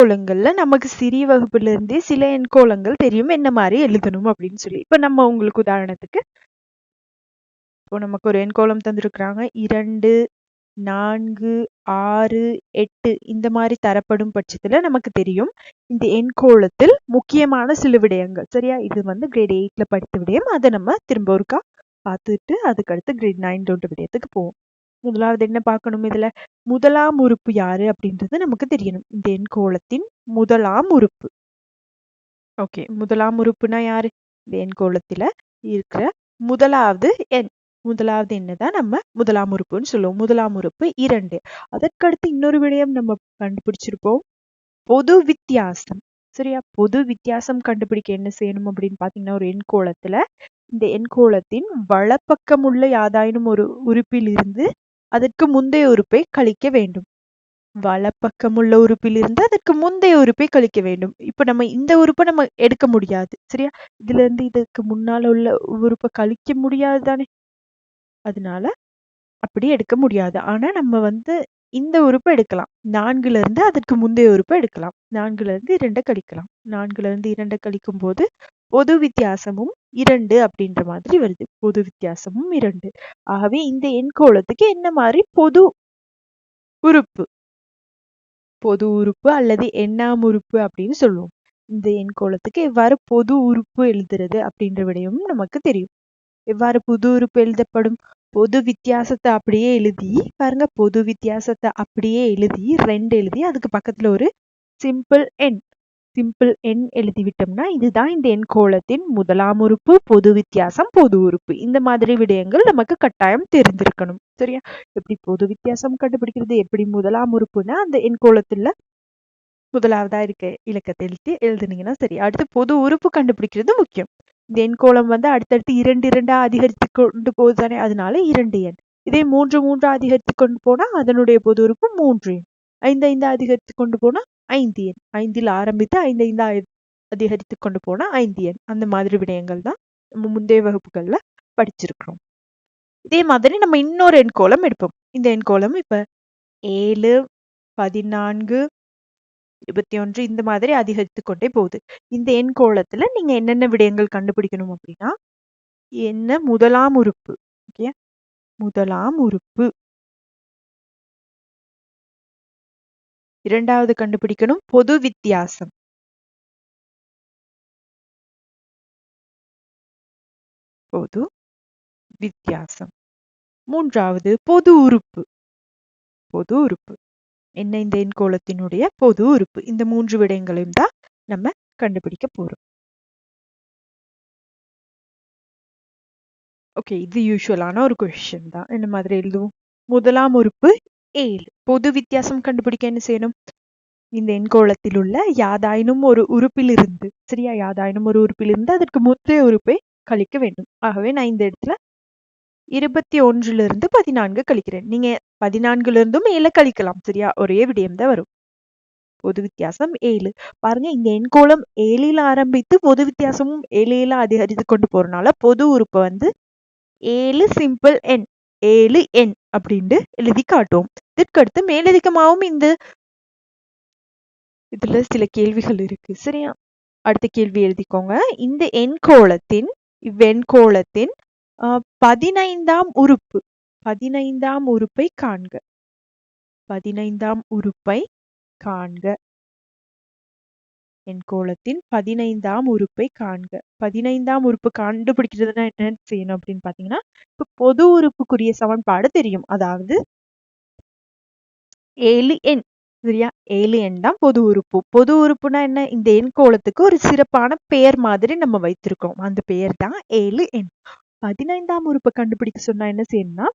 எண்கோளங்கள்ல நமக்கு சிறிய வகுப்புல இருந்தே சில எண்கோளங்கள் தெரியும். என்ன மாதிரி எழுதணும் அப்படின்னு சொல்லி. இப்ப நம்ம உங்களுக்கு உதாரணத்துக்கு இப்போ நமக்கு ஒரு எண்கோளம் தந்திருக்கிறாங்க. இரண்டு நான்கு ஆறு எட்டு இந்த மாதிரி தரப்படும் பட்சத்துல நமக்கு தெரியும். இந்த எண்கோளத்தில் முக்கியமான சில விடயங்கள். சரியா? இது வந்து கிரேட் எயிட்ல படித்த விடயம். அதை நம்ம திரும்ப ஒருக்கா பார்த்துட்டு அதுக்கடுத்து கிரேட் நைன் டோன்ட் விடயத்துக்கு போவோம். முதலாவது என்ன பார்க்கணும் இதுல? முதலாம் உறுப்பு யாரு அப்படின்றது நமக்கு தெரியணும். இந்த எண்கோளத்தின் முதலாம் உறுப்பு. ஓகே முதலாம் உறுப்புனா யாரு? இந்த இருக்கிற முதலாவது எண். முதலாவது என்னதான் நம்ம முதலாம் உறுப்புன்னு சொல்லுவோம். முதலாம் உறுப்பு இரண்டு. அதற்கடுத்து இன்னொரு விடயம் நம்ம கண்டுபிடிச்சிருப்போம். பொது வித்தியாசம். சரியா? பொது வித்தியாசம் கண்டுபிடிக்க என்ன செய்யணும் அப்படின்னு பாத்தீங்கன்னா ஒரு எண்கோளத்துல இந்த எண்கோளத்தின் வலப்பக்கம் உள்ள யாதாயினும் ஒரு உறுப்பில் இருந்து அதற்கு முந்தைய உறுப்பை கழிக்க வேண்டும். வலப்பக்கம் உள்ள உறுப்பில் இருந்து அதற்கு முந்தைய உறுப்பை கழிக்க வேண்டும். இப்ப நம்ம இந்த உறுப்பை நம்ம எடுக்க முடியாது சரியா? இதுல இருந்து இதுக்கு முன்னால உள்ள உறுப்பை கழிக்க முடியாது தானே? அதனால அப்படி எடுக்க முடியாது. ஆனா நம்ம வந்து இந்த உறுப்பை எடுக்கலாம். நான்குல இருந்து அதற்கு முந்தைய உறுப்பை எடுக்கலாம். நான்குல இருந்து இரண்டை கழிக்கலாம். நான்குல இருந்து இரண்டை கழிக்கும் போது பொது வித்தியாசமும் இரண்டு அப்படின்ற மாதிரி வருது. பொது வித்தியாசமும் இரண்டு. ஆகவே இந்த எண்கோளத்துக்கு என்ன மாதிரி பொது உறுப்பு? பொது உறுப்பு அல்லது எண்ணாம் உறுப்பு அப்படின்னு சொல்லுவோம். இந்த எண்கோளத்துக்கு எவ்வாறு பொது உறுப்பு எழுதுறது அப்படின்ற விடயமும் நமக்கு தெரியும். எவ்வாறு புது உறுப்பு எழுதப்படும்? பொது வித்தியாசத்தை அப்படியே எழுதி பாருங்க பொது வித்தியாசத்தை அப்படியே எழுதி ரெண்டு எழுதி அதுக்கு பக்கத்துல ஒரு சிம்பிள் எண். சிம்பிள் எண் எழுதிவிட்டோம்னா இதுதான் இந்த எண் கோலத்தின் முதலாம் உறுப்பு பொது வித்தியாசம் பொது உறுப்பு. இந்த மாதிரி விடயங்கள் நமக்கு கட்டாயம் தெரிஞ்சிருக்கணும் சரியா? எப்படி பொது வித்தியாசம் கண்டுபிடிக்கிறது எப்படி முதலாம் உறுப்புனா அந்த எண் கோலத்துல முதலாவதா இருக்க இலக்கத்தை எழுதி எழுதுனீங்கன்னா சரி. அடுத்து பொது உறுப்பு கண்டுபிடிக்கிறது முக்கியம். இந்த எண் கோலம் வந்து அடுத்தடுத்து இரண்டு இரண்டா அதிகரித்து கொண்டு போகுது தானே அதனால இரண்டு எண். இதே மூன்று மூன்று அதிகரித்து கொண்டு போனா அதனுடைய பொது உறுப்பு மூன்று எண். ஐந்து ஐந்து அதிகரித்து கொண்டு போனா ஐந்து எண் ஐந்தில் ஆரம்பித்து ஐந்து ஐந்து அதிகரித்து கொண்டு போனால் ஐந்து எண் அந்த மாதிரி விடயங்கள் தான் நம்ம முந்தைய வகுப்புகளில் படிச்சிருக்கிறோம். இதே மாதிரி நம்ம இன்னொரு எண்கோளம் எடுப்போம். இந்த எண்கோளம் இப்போ ஏழு பதினான்கு இருபத்தி ஒன்று இந்த மாதிரி அதிகரித்து கொண்டே போகுது. இந்த எண் கோலத்தில் நீங்கள் என்னென்ன விடயங்கள் கண்டுபிடிக்கணும் அப்படின்னா என்ன முதலாம் உறுப்பு ஓகே முதலாம் உறுப்பு. இரண்டாவது கண்டுபிடிக்கணும். பொது வித்தியாசம். பொது வித்தியாசம். மூன்றாவது பொது உறுப்பு. பொது உறுப்பு. என்ன இந்த எண்கோளத்தினுடைய பொது உறுப்பு? இந்த மூன்று விடயங்களையும் தான் நம்ம கண்டுபிடிக்க போறோம். ஓகே இது யூஸ்வலான ஒரு கொஷின் தான். என்ன மாதிரி எழுதுவோம்? முதலாம் உறுப்பு ஏழு. பொது வித்தியாசம் கண்டுபிடிக்க என்ன செய்யணும்? இந்த எண்கோளத்தில் உள்ள யாதாயினும் ஒரு உறுப்பிலிருந்து சரியா யாதாயினும் ஒரு உறுப்பிலிருந்து அதற்கு முந்தைய உறுப்பை கழிக்க வேண்டும். ஆகவே நான் இந்த இடத்துல இருபத்தி ஒன்றுல இருந்து பதினான்கு கழிக்கிறேன். நீங்க பதினான்குல இருந்தும் ஏழை கழிக்கலாம் சரியா? ஒரே விடயம் தான் வரும். பொது வித்தியாசம் ஏழு. பாருங்க இந்த எண்கோளம் ஏழில் ஆரம்பித்து பொது வித்தியாசமும் ஏழையில அதிகரித்து கொண்டு போறதுனால பொது உறுப்பை வந்து ஏழு சிம்பிள் எண் ஏழு எண் அப்படின்ட்டு எழுதி காட்டுவோம். இதற்கடுத்து மேலதிகமாகவும் இந்த இதுல சில கேள்விகள் இருக்கு. சரியா? அடுத்த கேள்வி எழுதிக்கோங்க. இந்த எண்கோளத்தின் இவ்வெண்கோளத்தின் பதினைந்தாம் உறுப்பு பதினைந்தாம் உறுப்பை காண்க. பதினைந்தாம் உறுப்பை காண்க. எண்கோளத்தின் பதினைந்தாம் உறுப்பை காண்க. பதினைந்தாம் உறுப்பு கண்டுபிடிக்கிறதுனா என்ன செய்யணும் அப்படின்னு பாத்தீங்கன்னா இப்ப பொது உறுப்புக்குரிய சமன்பாடு தெரியும். அதாவது ஏழு எண். சரியா? ஏழு தான் பொது உறுப்பு. பொது உறுப்புனா என்ன? இந்த எண்கோளத்துக்கு ஒரு சிறப்பான பெயர் மாதிரி நம்ம வைத்திருக்கோம். அந்த பெயர் தான் ஏழு எண். பதினைந்தாம் உறுப்பை கண்டுபிடிக்க சொன்னா என்ன செய்யணும்னா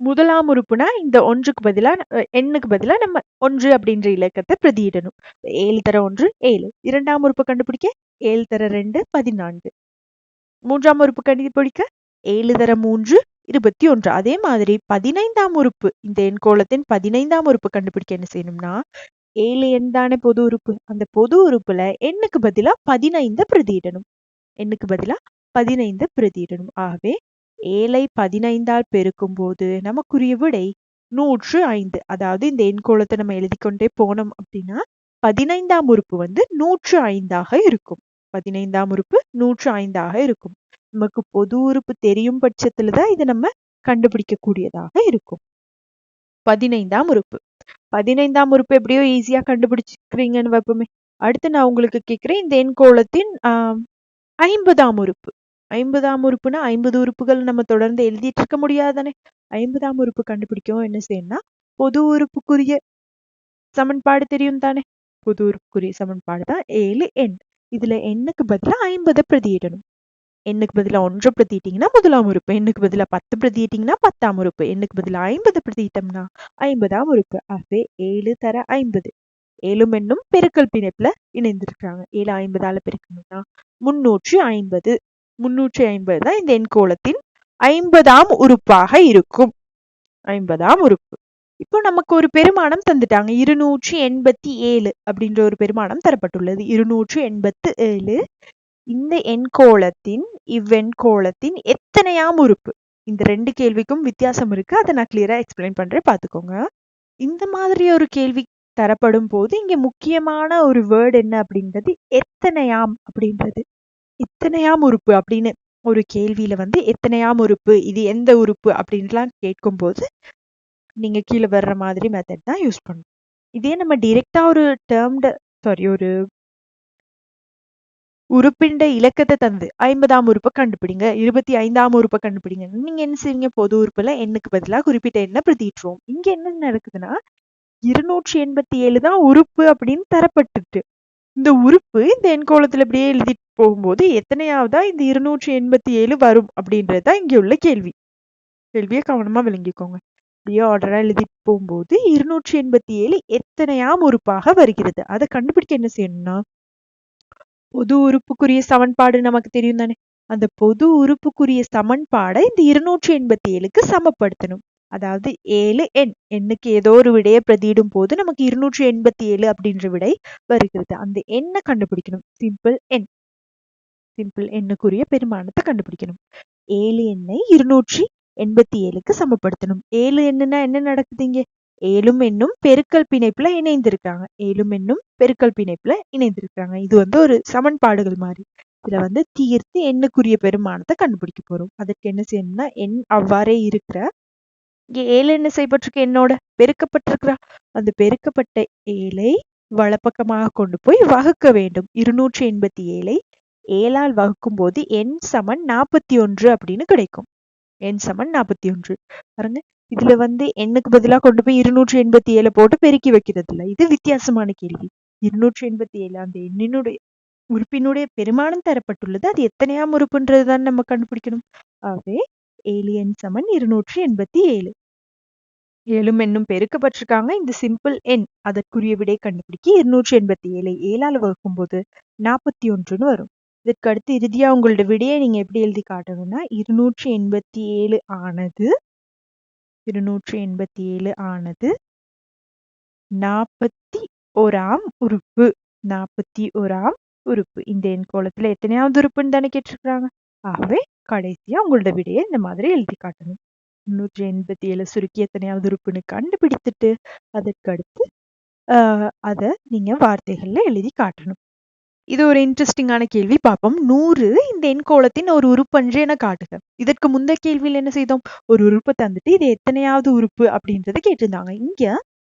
முதலாம் உறுப்புனா இந்த ஒன்றுக்கு பதிலா எண்ணுக்கு பதிலா நம்ம ஒன்று அப்படின்ற இலக்கத்தை பிரதியிடணும். ஏழு தர ஒன்று ஏழு. இரண்டாம் உறுப்பை கண்டுபிடிக்க ஏழு தர ரெண்டு பதினான்கு. மூன்றாம் உறுப்பு கண்டுபிடிக்க ஏழு தர மூன்று இருபத்தி ஒன்று. அதே மாதிரி பதினைந்தாம் உறுப்பு இந்த எண்கோளத்தின் பதினைந்தாம் உறுப்பு கண்டுபிடிக்க என்ன செய்யணும்னா ஏழு எண் தானே பொது உறுப்பு. அந்த பொது உறுப்புல எண்ணுக்கு பதிலா பதினைந்து பிரதியிடணும். எண்ணுக்கு பதிலா பதினைந்து பிரதியிடணும். ஆகவே ஏழை பதினைந்தால் பெருக்கும் போது நமக்குரிய விடை நூற்று ஐந்து. அதாவது இந்த எண்கோளத்தை நம்ம எழுதி கொண்டே போனோம் அப்படின்னா பதினைந்தாம் உறுப்பு வந்து நூற்று ஐந்தாக இருக்கும். பதினைந்தாம் உறுப்பு நூற்று ஐந்தாக இருக்கும். நமக்கு பொது உறுப்பு தெரியும் பட்சத்துல தான் இதை நம்ம கண்டுபிடிக்க கூடியதாக இருக்கும். பதினைந்தாம் உறுப்பு. பதினைந்தாம் உறுப்பு எப்படியோ ஈஸியா கண்டுபிடிச்சிக்கிறீங்கன்னு வைப்போமே. அடுத்து நான் உங்களுக்கு கேட்கிறேன் இந்த எண்கோளத்தின் ஆஹ் ஐம்பதாம் உறுப்பு. ஐம்பதாம் உறுப்புனா ஐம்பது உறுப்புகள் நம்ம தொடர்ந்து எழுதிட்டு இருக்க முடியாதானே? ஐம்பதாம் உறுப்பு கண்டுபிடிக்கவும் என்ன செய்யணும்னா பொது உறுப்புக்குரிய சமன்பாடு தெரியும் தானே? பொது உறுப்புக்குரிய சமன்பாடு தான் ஏழு எண். இதுல எண்ணுக்கு பதிலா ஐம்பதை பிரதியிடணும் எண்ணுக்கு பதிலா ஒன்று பிரதியிட்டீங்கன்னா முதலாம் உறுப்பு எண்ணுக்கு பதிலா பத்து பிரதியிட்டீங்கன்னா பத்தாம் உறுப்பு எண்ணுக்கு பதிலாக ஐம்பது பிரதியிட்டோம்னா ஐம்பதாம் உறுப்பு. ஆகவே ஏழு தர ஐம்பது. ஏழும் எண்ணும் பெருக்கல் பிணைப்புல இணைந்திருக்கிறாங்க. ஏழு ஐம்பதால பெருக்கணும்னா முன்னூற்றி ஐம்பது. முன்னூற்றி ஐம்பது தான் இந்த எண்கோளத்தின் ஐம்பதாம் உறுப்பாக இருக்கும். ஐம்பதாம் உறுப்பு. இப்போ நமக்கு ஒரு பெருமானம் தந்துட்டாங்க. இருநூற்றி எண்பத்தி ஏழு அப்படின்ற ஒரு பெருமானம் தரப்பட்டுள்ளது. இருநூற்றி எண்பத்து ஏழு இந்த எண்கோளத்தின் இவ்வெண்கோளத்தின் எத்தனையாம் உறுப்பு இந்த ரெண்டு கேள்விக்கும் வித்தியாசம் இருக்கு. அதை நான் கிளியரா எக்ஸ்பிளைன் பண்றேன். பாத்துக்கோங்க. இந்த மாதிரி ஒரு கேள்வி தரப்படும் போது இங்க முக்கியமான ஒரு வேர்டு என்ன அப்படின்றது எத்தனையாம் அப்படின்றது. எத்தனையாம் உறுப்பு அப்படின்னு ஒரு கேள்வியில வந்து எத்தனையாம் உறுப்பு இது எந்த உறுப்பு அப்படின்லாம் கேட்கும்போது நீங்க கீழே வர்ற மாதிரி மெத்தட் தான் யூஸ் பண்ணணும். இதே நம்ம டிரெக்டா ஒரு டேர்ம்டு சாரி ஒரு உறுப்பிண்ட இலக்கத்தை தந்து ஐம்பதாம் உறுப்பை கண்டுபிடிங்க இருபத்தி ஐந்தாம் உறுப்பை கண்டுபிடிங்க. நீங்க என்ன செய்வீங்க? பொது உறுப்புல எண்ணுக்கு பதிலாக குறிப்பிட்ட எண்ணை பிரதிட்டுருவோம் இங்க என்ன நடக்குதுன்னா இருநூற்றி எண்பத்தி ஏழு தான் உறுப்பு அப்படின்னு தரப்பட்டுட்டு இந்த உறுப்பு இந்த எண்கோளத்துல இப்படியே எழுதிட்டு போகும்போது எத்தனையாவதா இந்த இருநூற்றி எண்பத்தி ஏழு வரும் அப்படின்றதுதான் இங்க உள்ள கேள்வி. கேள்வியை கவனமா விளங்கிக்கோங்க. அப்படியே ஆர்டரா எழுதிட்டு போகும்போது இருநூற்றி எண்பத்தி ஏழு எத்தனையாம் உறுப்பாக வருகிறது? அதை கண்டுபிடிக்க என்ன செய்யணும்னா பொது உறுப்புக்குரிய சமன்பாடு நமக்கு தெரியும் தானே? அந்த பொது உறுப்புக்குரிய சமன்பாடை இந்த இருநூற்றி எண்பத்தி ஏழுக்கு சமப்படுத்தணும். அதாவது ஏழு எண். எண்ணுக்கு ஏதோ ஒரு விடையை பிரதியிடும் போது நமக்கு இருநூற்றி எண்பத்தி ஏழு அப்படின்ற விடை வருகிறது. அந்த எண்ணை கண்டுபிடிக்கணும். சிம்பிள் எண். சிம்பிள் எண்ணுக்குரிய பெருமானத்தை கண்டுபிடிக்கணும். ஏழு எண்ணை இருநூற்றி எண்பத்தி ஏழுக்கு சமப்படுத்தணும். ஏழு எண்ணுனா என்ன நடக்குது ஏழும் எண்ணும் பெருக்கல் பிணைப்புல இணைந்திருக்காங்க. ஏழும் எண்ணும் பெருக்கல் பிணைப்புல இணைந்திருக்காங்க. இது வந்து ஒரு சமன்பாடுகள் மாதிரி. இதுல வந்து தீர்த்து எண்ணுக்குரிய பெருமானத்தை கண்டுபிடிக்க போறோம். அதற்கு என்ன செய்யணும்னா எண் அவ்வாறே இருக்கிற ஏழு என்ன செய்யப்பட்டிருக்கு? என்னோட பெருக்கப்பட்டிருக்கிறா. அந்த பெருக்கப்பட்ட ஏழை வலப்பக்கமாக கொண்டு போய் வகுக்க வேண்டும். இருநூற்றி எண்பத்தி ஏழை ஏழால் வகுக்கும் போது எண் சமன் நாற்பத்தி ஒன்று அப்படின்னு கிடைக்கும். எண் சமன் நாற்பத்தி ஒன்று. பாருங்க. இதுல வந்து எண்ணுக்கு பதிலா கொண்டு போய் இருநூற்றி எண்பத்தி ஏழை போட்டு பெருக்கி வைக்கிறது இல்லை இது வித்தியாசமான கேள்வி. இருநூற்றி எண்பத்தி ஏழு அந்த எண்ணினுடைய உறுப்பினுடைய பெருமானம் தரப்பட்டுள்ளது. அது எத்தனையாம் உறுப்புன்றது தான் நம்ம கண்டுபிடிக்கணும். ஆகவே ஏழு எண் சமன் இருநூற்றி எண்பத்தி ஏழு ஏழும் எண்ணும் பெருக்கப்பட்டிருக்காங்க. இந்த சிம்பிள் எண் அதற்குரிய விடை கண்டுபிடிக்க இருநூற்றி எண்பத்தி ஏழை ஏழால வகுக்கும் போது நாற்பத்தி ஒன்றுன்னு வரும். இதற்கு அடுத்து இறுதியா உங்களோட விடையை நீங்க எப்படி எழுதி காட்டணும்னா இருநூற்றி எண்பத்தி ஏழு ஆனது இருநூற்றி எண்பத்தி ஏழு ஆனது நாற்பத்தி ஓராம் உறுப்பு. நாற்பத்தி ஓராம் உறுப்பு. இந்த எண் கோலத்துல எத்தனையாவது உறுப்புன்னு தானே கேட்டிருக்கிறாங்க. ஆகவே கடைசியா உங்களோட விடையை இந்த மாதிரி எழுதி காட்டணும். முன்னூற்றி எண்பத்தி ஏழு சுருக்கி எத்தனையாவது உறுப்புன்னு கண்டுபிடித்துட்டு அதற்கு அடுத்து ஆஹ் அதை நீங்க வார்த்தைகள்ல எழுதி காட்டணும். இது ஒரு இன்ட்ரெஸ்டிங்கான கேள்வி. பார்ப்போம். நூறு இந்த எண்கோளத்தின் ஒரு உறுப்பன்று என காட்டுக. இதற்கு முந்தைய கேள்வியில் என்ன செய்தோம்? ஒரு உறுப்பை தந்துட்டு இது எத்தனையாவது உறுப்பு அப்படின்றத கேட்டிருந்தாங்க. இங்க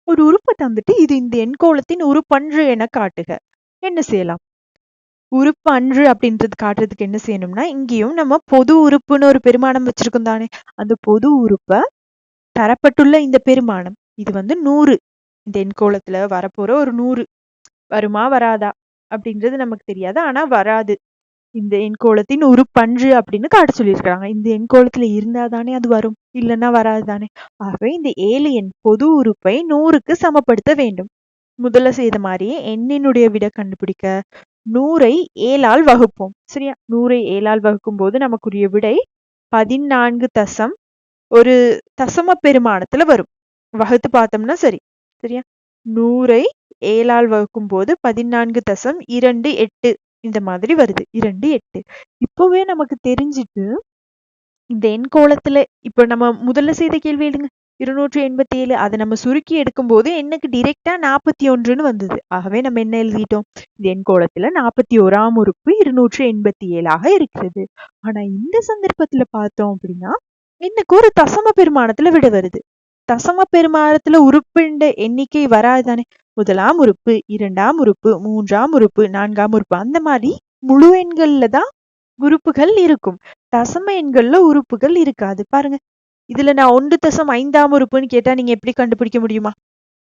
ஒரு உறுப்பை தந்துட்டு இது இந்த எண்கோளத்தின் உறுப்பன்று என காட்டுக. என்ன செய்யலாம்? உறுப்பு அன்று அப்படின்றது காட்டுறதுக்கு என்ன செய்யணும்னா இங்கேயும் நம்ம பொது உறுப்புன்னு ஒரு பெருமானம் வச்சிருக்கோம் தானே. அந்த பொது உறுப்பை தரப்பட்டுள்ள இந்த பெருமானம். இது வந்து நூறு. இந்த எண்கோளத்துல வரப்போற ஒரு நூறு. வருமா வராதா? அப்படின்றது நமக்கு தெரியாது. ஆனா வராது. இந்த எண்கோளத்தின் உறுப்பன்று அப்படின்னு காட்ட சொல்லியிருக்காங்க இந்த எண்கோளத்துல இருந்தா தானே அது வரும். இல்லைன்னா வராது தானே. ஆகவே இந்த ஏழு எண் பொது உறுப்பை நூறுக்கு சமப்படுத்த வேண்டும். முதல்ல செய்த மாதிரியே எண்ணினுடைய விட கண்டுபிடிக்க நூறை ஏழால் வகுப்போம். சரியா? நூறை ஏழால் வகுக்கும் போது நமக்குரிய விடை பதினான்கு தசம் ஒரு தசம பெருமானத்துல வரும். வகுத்து பார்த்தோம்னா சரி. சரியா? நூறை ஏழால் வகுக்கும் போது பதினான்கு தசம் இரண்டு எட்டு இந்த மாதிரி வருது. இரண்டு எட்டு. இப்பவே நமக்கு தெரிஞ்சிட்டு இந்த எண்கோளத்துல இப்ப நம்ம முதல்ல செய்த கேள்வி எடுங்க இருநூற்றி எண்பத்தி ஏழு அதை நம்ம சுருக்கி எடுக்கும் போது எண்ணுக்கு டிரெக்டா நாற்பத்தி ஒன்றுன்னு வந்தது. ஆகவே நம்ம என்ன எழுதிட்டோம்? இந்த எண்கோளத்துல நாற்பத்தி ஓராம் உறுப்பு இருநூற்றி எண்பத்தி ஏழாக இருக்கிறது. ஆனா இந்த சந்தர்ப்பத்துல பார்த்தோம் அப்படின்னா எனக்கு ஒரு தசம பெருமானத்துல விட வருது. தசம பெருமானத்துல உறுப்பிண்ட எண்ணிக்கை வராதுதானே? முதலாம் உறுப்பு இரண்டாம் உறுப்பு மூன்றாம் உறுப்பு நான்காம் உறுப்பு. அந்த மாதிரி முழு எண்கள்ல தான் உறுப்புகள் இருக்கும். தசம எண்கள்ல உறுப்புகள் இருக்காது. பாருங்க. இதுல நான் ஒன்று தசம் ஐந்தாம் உறுப்புன்னு கேட்டா நீங்க எப்படி கண்டுபிடிக்க முடியுமா?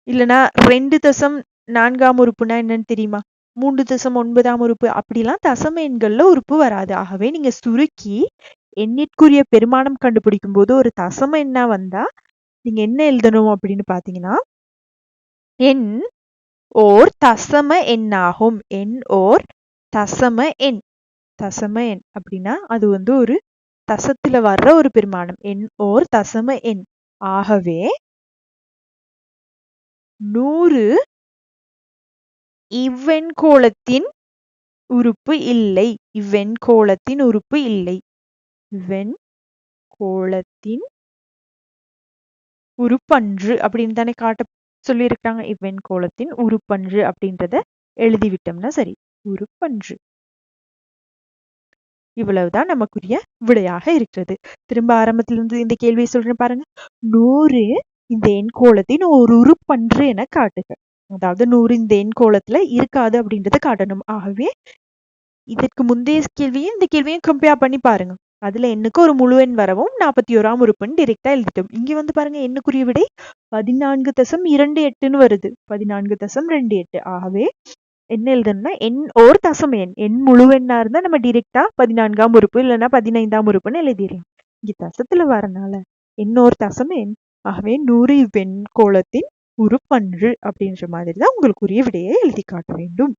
இல்லைன்னா ரெண்டு தசம் நான்காம் உறுப்புனா என்னன்னு தெரியுமா? மூன்று தசம் ஒன்பதாம் உறுப்பு. அப்படிலாம் தசம எண்கள்ல உறுப்பு வராது. ஆகவே நீங்க சுருக்கி எண்ணிற்குரிய பெருமானம் கண்டுபிடிக்கும் போது ஒரு தசம எண்ணா வந்தா நீங்க என்ன எழுதணும் அப்படின்னு பாத்தீங்கன்னா எண் ஓர் தசம எண்ணாகும். எண் ஓர் தசம எண். தசம எண் அப்படின்னா அது வந்து ஒரு தசத்துல வர்ற ஒரு பெருமானம். எண் ஓர் தசம எண். ஆகவே நூறு இவ்வெண்கோளத்தின் உறுப்பு இல்லை. இவ்வெண்கோளத்தின் உறுப்பு இல்லை. வெண் கோளத்தின் உருப்பன்று அப்படின்னு தானே காட்ட சொல்லியிருக்காங்க இவ்வெண்கோளத்தின் உருப்பன்று அப்படின்றத எழுதிவிட்டோம்னா சரி உருப்பன்று. இவ்வளவுதான் நமக்குரிய விடையாக இருக்கிறது. திரும்ப ஆரம்பத்திலிருந்து இந்த கேள்வியை சொல்றேன் பாருங்க. நூறு இந்த எண்கோளத்தின் ஒரு உருப்பன்று என காட்டுக. அதாவது நூறு இந்த எண்கோளத்துல இருக்காது அப்படின்றத காட்டணும். ஆகவே இதற்கு முந்தைய கேள்வியும் இந்த கேள்வியும் கம்பேர் பண்ணி பாருங்க. அதுல எண்ணுக்கு ஒரு முழு எண் வரவும் நாற்பத்தி ஓராம் உறுப்புன்னு டிரெக்டா எழுதிட்டோம். இங்க வந்து பாருங்க எண்ணுக்குரிய விடை? பதினான்கு தசம் இரண்டு எட்டுன்னு வருது. பதினான்கு தசம் ரெண்டு எட்டு. ஆகவே என்ன எழுதணும்னா எண் ஓர் தசம் எண். எண் முழு எண்ணா இருந்தா நம்ம டிரெக்டா பதினான்காம் உறுப்பு இல்லைன்னா பதினைந்தாம் உறுப்புன்னு எழுதிடலாம். இங்க தசத்துல வரனால எண்ணோர் தசம் எண். ஆகவே நூறு இவ்வெண் கோலத்தின் உருப்பன்று அப்படின்ற மாதிரி தான் உங்களுக்குரிய விடையை எழுதி காட்ட வேண்டும்.